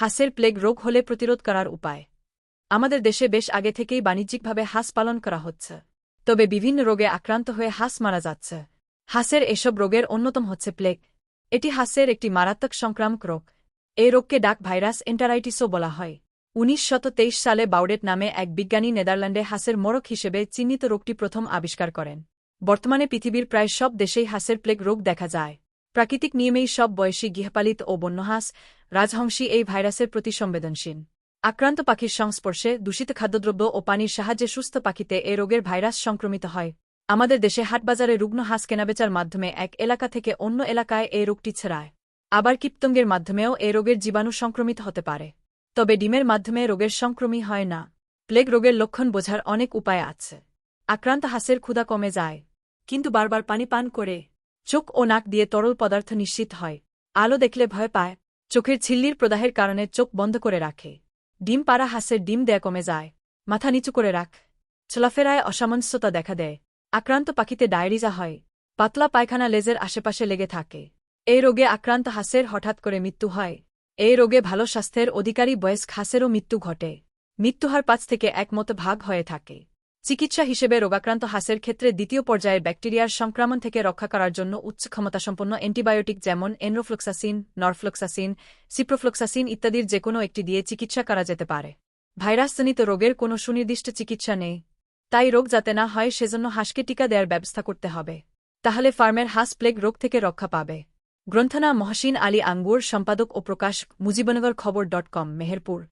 হাঁসের প্লেগ রোগ হলে প্রতিরোধ করার উপায়। আমাদের দেশে বেশ আগে থেকেই বাণিজ্যিকভাবে হাঁস পালন করা হচ্ছে। তবে বিভিন্ন রোগে আক্রান্ত হয়ে হাঁস মারা যাচ্ছে। হাঁসের এসব রোগের অন্যতম হচ্ছে প্লেগ। এটি হাঁসের একটি মারাত্মক সংক্রামক রোগ। এই রোগকে ডাক ভাইরাস এন্টারাইটিসও বলা হয়। উনিশ সালে বাউডেট নামে এক বিজ্ঞানী নেদারল্যান্ডে হাঁসের মরক হিসেবে চিহ্নিত রোগটি প্রথম আবিষ্কার করেন। বর্তমানে পৃথিবীর প্রায় সব দেশেই হাঁসের প্লেগ রোগ দেখা যায়। প্রাকৃতিক নিয়মেই সব বয়সী গৃহপালিত ও বন্যহাঁস, রাজহংসী এই ভাইরাসের প্রতি সংবেদনশীল। আক্রান্ত পাখির সংস্পর্শে দূষিত খাদ্যদ্রব্য ও পানির সাহায্যে সুস্থ পাখিতে এ রোগের ভাইরাস সংক্রমিত হয়। আমাদের দেশে হাটবাজারে রুগ্ন হাঁস কেনাবেচার মাধ্যমে এক এলাকা থেকে অন্য এলাকায় এই রোগটি ছড়ায়। আবার কীপতঙ্গের মাধ্যমেও এ রোগের জীবাণু সংক্রমিত হতে পারে। তবে ডিমের মাধ্যমে রোগের সংক্রমী হয় না। প্লেগ রোগের লক্ষণ বোঝার অনেক উপায় আছে। আক্রান্ত হাঁসের ক্ষুধা কমে যায়। কিন্তু বারবার পানি পান করে চোখ ও নাক দিয়ে তরল পদার্থ নিশ্চিত হয়। আলো দেখলে ভয় পায়। চোখের ছিল্লির প্রদাহের কারণে চোখ বন্ধ করে রাখে। ডিম পাড়া হাঁসের ডিম দেয়া কমে যায়। মাথা নিচু করে রাখ। চলাফেরায় অসামঞ্জস্যতা দেখা দেয়। আক্রান্ত পাখিতে ডায়েরিজা হয়। পাতলা পায়খানা লেজের আশেপাশে লেগে থাকে। এই রোগে আক্রান্ত হাঁসের হঠাৎ করে মৃত্যু হয়। এই রোগে ভালো স্বাস্থ্যের অধিকারী বয়স্ক হাঁসেরও মৃত্যু ঘটে। মৃত্যুহার পাঁচ থেকে একমত ভাগ হয়ে থাকে। চিকিৎসা হিসেবে রোগাক্রান্ত হাঁসের ক্ষেত্রে দ্বিতীয় পর্যায়ের ব্যাকটেরিয়ার সংক্রমণ থেকে রক্ষা করার জন্য উচ্চ ক্ষমতাসম্পন্ন অ্যান্টিবায়োটিক যেমন এনরোফ্লক্সাসিন নরফ্লক্সাসিন, সিপ্রোফ্লক্সাসিন ইত্যাদির যেকোনো একটি দিয়ে চিকিৎসা করা যেতে পারে। ভাইরাসজনিত রোগের কোনো সুনির্দিষ্ট চিকিৎসা নেই। তাই রোগ যাতে না হয়, সেজন্য হাঁসকে টিকা দেওয়ার ব্যবস্থা করতে হবে। তাহলে ফার্মের হাঁস প্লেগ রোগ থেকে রক্ষা পাবে। গ্রন্থনা মহসিন আলী আঙ্গুর, সম্পাদক ও প্রকাশ মুজিবনগর খবর ডট কম, মেহেরপুর।